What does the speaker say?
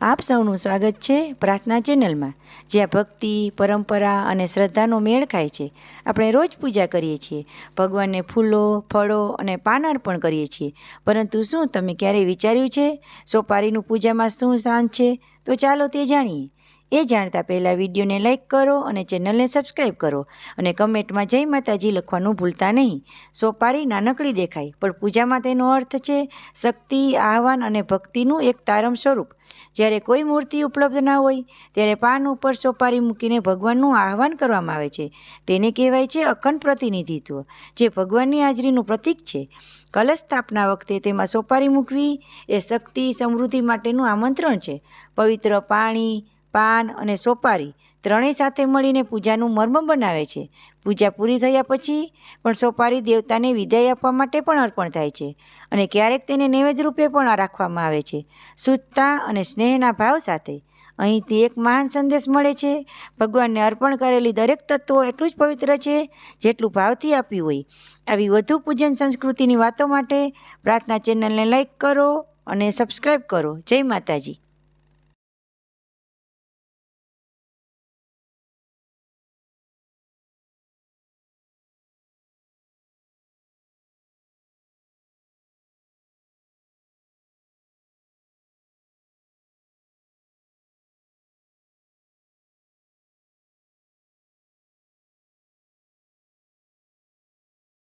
આપ સૌનું સ્વાગત છે પ્રાર્થના ચેનલમાં, જ્યાં ભક્તિ, પરંપરા અને શ્રદ્ધાનો મેળ ખાય છે. આપણે રોજ પૂજા કરીએ છીએ. ભગવાનને ફૂલો, ફળો અને પાન અર્પણ કરીએ છીએ. પરંતુ શું તમે ક્યારેય વિચાર્યું છે? સોપારીનું પૂજામાં શું સ્થાન છે? તો ચાલો તે જાણીએ. એ જાણતા પહેલાં વિડીયોને લાઇક કરો અને ચેનલને સબસ્ક્રાઈબ કરો અને કમેન્ટમાં જય માતાજી લખવાનું ભૂલતા નહીં. સોપારી નાનકડી દેખાય, પણ પૂજામાં તેનો અર્થ છે શક્તિ, આહવાન અને ભક્તિનું એક તારમ સ્વરૂપ. જ્યારે કોઈ મૂર્તિ ઉપલબ્ધ ના હોય, ત્યારે પાન ઉપર સોપારી મૂકીને ભગવાનનું આહવાન કરવામાં આવે છે. તેને કહેવાય છે અખંડ પ્રતિનિધિત્વ, જે ભગવાનની હાજરીનું પ્રતીક છે. કલશ સ્થાપના વખતે તેમાં સોપારી મૂકવી એ શક્તિ સમૃદ્ધિ માટેનું આમંત્રણ છે. પવિત્ર પાણી પાન અને સોપારી ત્રણેય સાથે મળીને પૂજાનું મર્મ બનાવે છે. પૂજા પૂરી થયા પછી પણ સોપારી દેવતાને વિદાય આપવા માટે પણ અર્પણ થાય છે અને ક્યારેક તેને નૈવેદ્ય રૂપે પણ રાખવામાં આવે છે. શુદ્ધતા અને સ્નેહના ભાવ સાથે અહીંથી એક મહાન સંદેશ મળે છે, ભગવાનને અર્પણ કરેલી દરેક તત્વો એટલું જ પવિત્ર છે જેટલું ભાવથી આપ્યું હોય. આવી વધુ પૂજન સંસ્કૃતિની વાતો માટે પ્રાર્થના ચેનલને લાઈક કરો અને સબસ્ક્રાઈબ કરો. જય માતાજી.